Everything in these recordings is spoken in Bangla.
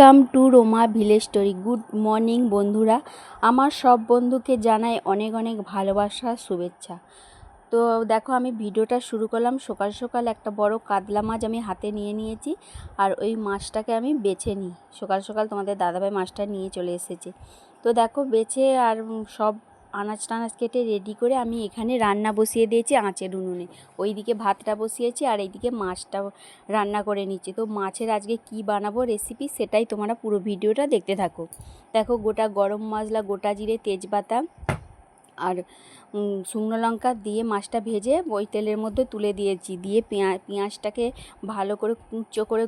Welcome to Roma village story good morning বন্ধুরা। আমার সব বন্ধুকে জানাই অনেক অনেক ভালোবাসা, শুভেচ্ছা। তো দেখো, আমি ভিডিওটা শুরু করলাম। সকাল সকাল একটা বড় কাতলা মাছ আমি হাতে নিয়ে নিয়েছি আর ওই মাছটাকে আমি বেছে নিই। সকাল সকাল তোমাদের দাদাভাই মাছটা নিয়ে চলে এসেছে। তো দেখো, বেছে আর সব আনাজ টানাজ কেটে রেডি করে আমি এখানে রান্না বসিয়ে দিয়েছি আঁচের উনুনে। ওইদিকে ভাতটা বসিয়েছি আর এইদিকে মাছটা রান্না করে নিচ্ছি। তো মাছের আজকে কি বানাবো রেসিপি সেটাই তোমরা পুরো ভিডিওটা দেখতে থাকো। দেখো গোটা গরম মশলা, গোটা জিরে, তেজপাতা আর শুকনো লঙ্কা দিয়ে মাছটা ভেজে ওই তেলের মধ্যে তুলে দিয়েছি। দিয়ে পেঁয়া, পেঁয়াজটাকে ভালো করে কুচো করে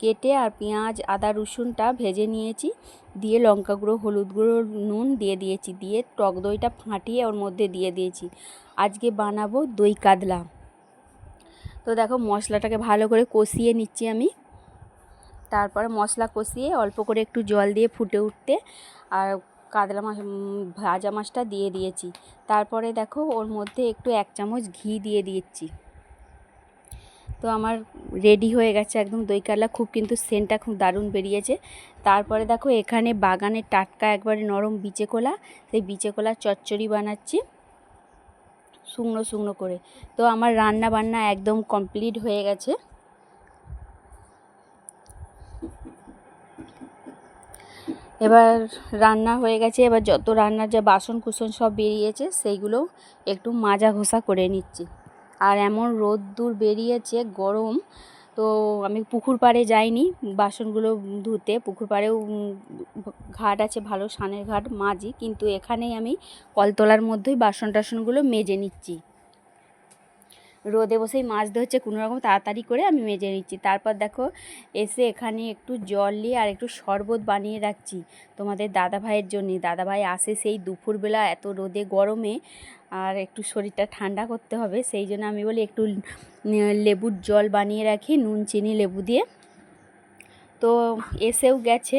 কেটে আর পেঁয়াজ, আদা, রসুনটা ভেজে নিয়েছি। দিয়ে লঙ্কা গুঁড়ো, হলুদ গুঁড়ো, নুন দিয়ে দিয়েছি। দিয়ে টক দইটা ফাটিয়ে ওর মধ্যে দিয়ে দিয়েছি। আজকে বানাবো দই কাতলা। তো দেখো মশলাটাকে ভালো করে কষিয়ে নিচ্ছি আমি। তারপরে মশলা কষিয়ে অল্প করে একটু জল দিয়ে ফুটে উঠতে আর কাতলা মাছ ভাজা মাছটা দিয়ে দিয়েছি। তারপরে দেখো, ওর মধ্যে একটু এক চামচ ঘি দিয়ে দিয়েছি। তো আমার রেডি হয়ে গেছে একদম দই কাতলা খুব কিন্তু সেন্টটা খুব দারুণ বেরিয়েছে। তারপরে দেখো, এখানে বাগানের টাটকা একবারে নরম বিচে কোলা। সেই বিচে কোলা চচ্চড়ি বানাচ্ছি, শুকনো শুকনো করে। তো আমার রান্না বান্না একদম কমপ্লিট হয়ে গেছে। এবার রান্না হয়ে গেছে, এবার যত রান্নার যা বাসন কুসন সব বেরিয়েছে, সেইগুলো একটু মাজা ঘষা করে নিচ্ছি। আর এমন রোদ্দুর বেরিয়েছে, গরম, তো আমি পুকুর পাড়ে যাইনি, বাসনগুলো ধুতে। পুকুর পাড়েও ঘাট আছে, ভালো সানের ঘাট মাজি কিন্তু এখানেই আমি কলতলার মধ্যেই বাসন টাসনগুলো মেজে নিচ্ছি। রোদে বসেই মাছ ধরছে, কোনো রকম তাড়াতাড়ি করে আমি মেজে নিচ্ছি। তারপর দেখো, এসে এখানে একটু জল নিয়ে আর একটু শরবত বানিয়ে রাখছি তোমাদের দাদা ভাইয়ের জন্যে। দাদা ভাই আসে সেই দুপুরবেলা এত রোদে, গরমে, আর একটু শরীরটা ঠান্ডা করতে হবে। সেই জন্য আমি বলি একটু লেবুর জল বানিয়ে রাখি, নুন, চিনি, লেবু দিয়ে। তো এসেও গেছে,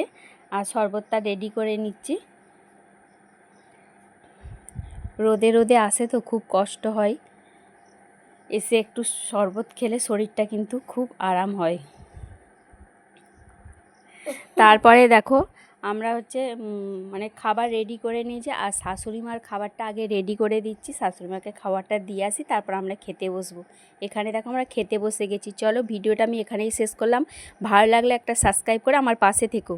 আর শরবতটা রেডি করে নিচ্ছি। রোদে রোদে আসে তো খুব কষ্ট হয়। এসে একটু শরবত খেলে শরীরটা কিন্তু খুব আরাম হয়। তারপরে দেখো আমরা হচ্ছে মানে খাবার রেডি করে নিয়েছি আর শাশুড়ি মার খাবারটা আগে রেডি করে দিচ্ছি। শাশুড়ি মাকে খাবারটা দিয়ে আসি তারপর আমরা খেতে বসবো। এখানে দেখো আমরা খেতে বসে গেছি। চলো ভিডিওটা আমি এখানেই শেষ করলাম। ভালো লাগলে একটা সাবস্ক্রাইব করে আমার পাশে থেকো।